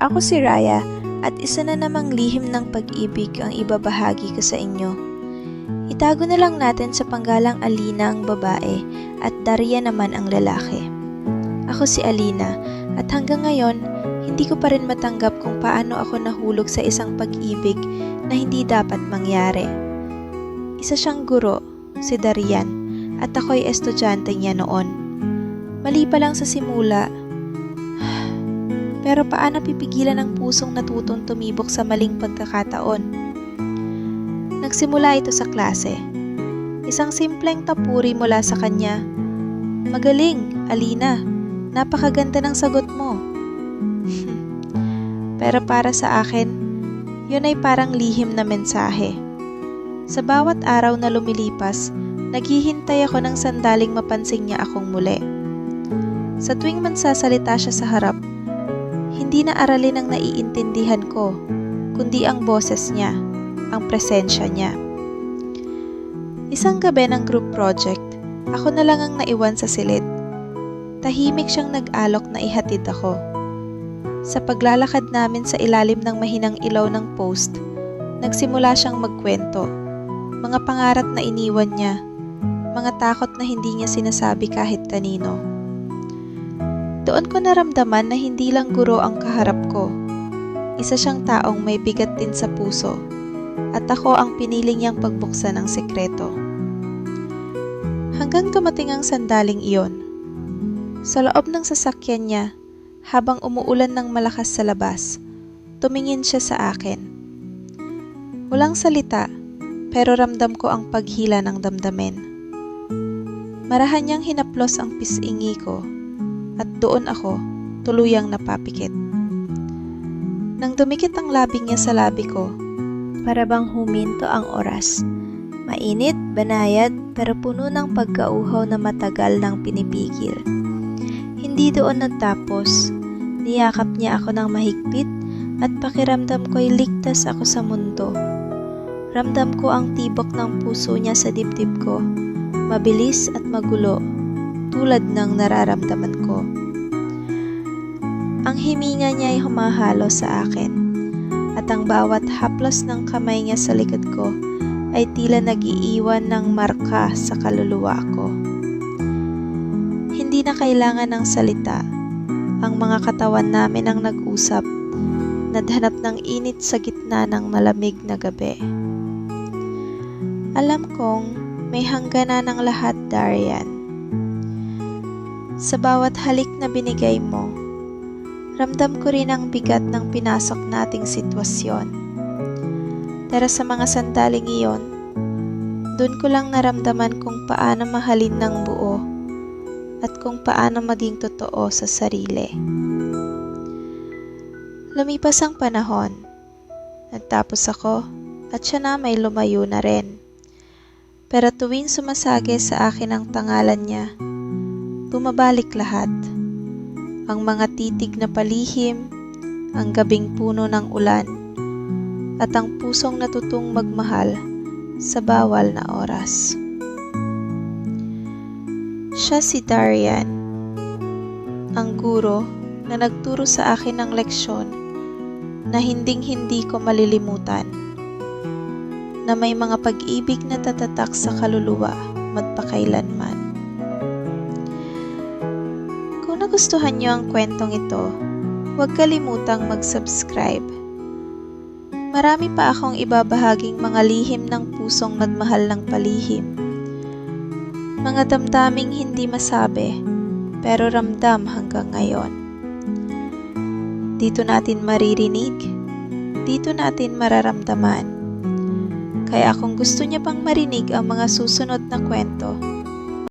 Ako si Raya at isa na namang lihim ng pag-ibig ang ibabahagi ko sa inyo. Itago na lang natin sa panggalang Alina ang babae at Daria naman ang lalaki. Ako si Alina at hanggang ngayon hindi ko pa rin matanggap kung paano ako nahulog sa isang pag-ibig na hindi dapat mangyari. Isa siyang guro, si Darian, at ako'y estudyante niya noon. Mali pa lang sa simula, pero paano pipigilan ang pusong natutong tumibok sa maling pagkakataon? Nagsimula ito sa klase. Isang simpleng tapuri mula sa kanya. Magaling, Alina. Napakaganda ng sagot mo. Pero para sa akin, yun ay parang lihim na mensahe. Sa bawat araw na lumilipas, naghihintay ako ng sandaling mapansin niya akong muli. Sa tuwing mansasalita siya sa harap, hindi na aralin ang naiintindihan ko, kundi ang boses niya, ang presensya niya. Isang gabi ng group project, ako na lang ang naiwan sa silid. Tahimik siyang nag-alok na ihatid ako. Sa paglalakad namin sa ilalim ng mahinang ilaw ng post, nagsimula siyang magkwento. Mga pangarap na iniwan niya, mga takot na hindi niya sinasabi kahit kanino. Doon ko naramdaman na hindi lang guro ang kaharap ko. Isa siyang taong may bigat din sa puso at ako ang pinili niyang pagbuksan ng sekreto. Hanggang dumating ang sandaling iyon. Sa loob ng sasakyan niya, habang umuulan ng malakas sa labas, tumingin siya sa akin. Walang salita, pero ramdam ko ang paghila ng damdamin. Marahan niyang hinaplos ang pisingi ko at doon ako tuluyang napapikit. Nang dumikit ang labi niya sa labi ko, para bang huminto ang oras. Mainit, banayad, pero puno ng pagkauhaw na matagal nang pinipigil. Hindi doon nagtapos. Niyakap niya ako ng mahigpit at pakiramdam ko'y ligtas ako sa mundo. Ramdam ko ang tibok ng puso niya sa dibdib ko, mabilis at magulo, tulad ng nararamdaman ko. Ang himinga niya ay humahalo sa akin, at ang bawat haplos ng kamay niya sa likod ko ay tila nagiiwan ng marka sa kaluluwa ko. Hindi na kailangan ng salita. Ang mga katawan namin ang nag-usap, nadhanap ng init sa gitna ng malamig na gabi. Alam kong may hangganan ng lahat, Darian. Sa bawat halik na binigay mo, ramdam ko rin ang bigat ng pinasok nating sitwasyon. Pero sa mga sandaling iyon, doon ko lang naramdaman kung paano mahalin ng buo at kung paano maging totoo sa sarili. Lumipas ang panahon. Nagtapos ako at siya na may lumayo na rin. Pero tuwing sumasagi sa akin ang pangalan niya, bumabalik lahat. Ang mga titig na palihim, ang gabing puno ng ulan, at ang pusong natutong magmahal sa bawal na oras. Siya si Darian, ang guro na nagturo sa akin ng leksyon na hinding-hindi ko malilimutan, na may mga pag-ibig na tatatak sa kaluluwa magpakailanman. Kung nagustuhan niyo ang kwentong ito, huwag kalimutang mag-subscribe Marami pa akong ibabahaging mga lihim ng pusong magmahal ng palihim. Mga damdaming hindi masabi, pero ramdam hanggang ngayon. Dito natin maririnig, dito natin mararamdaman. Kaya kung gusto niya pang marinig ang mga susunod na kwento,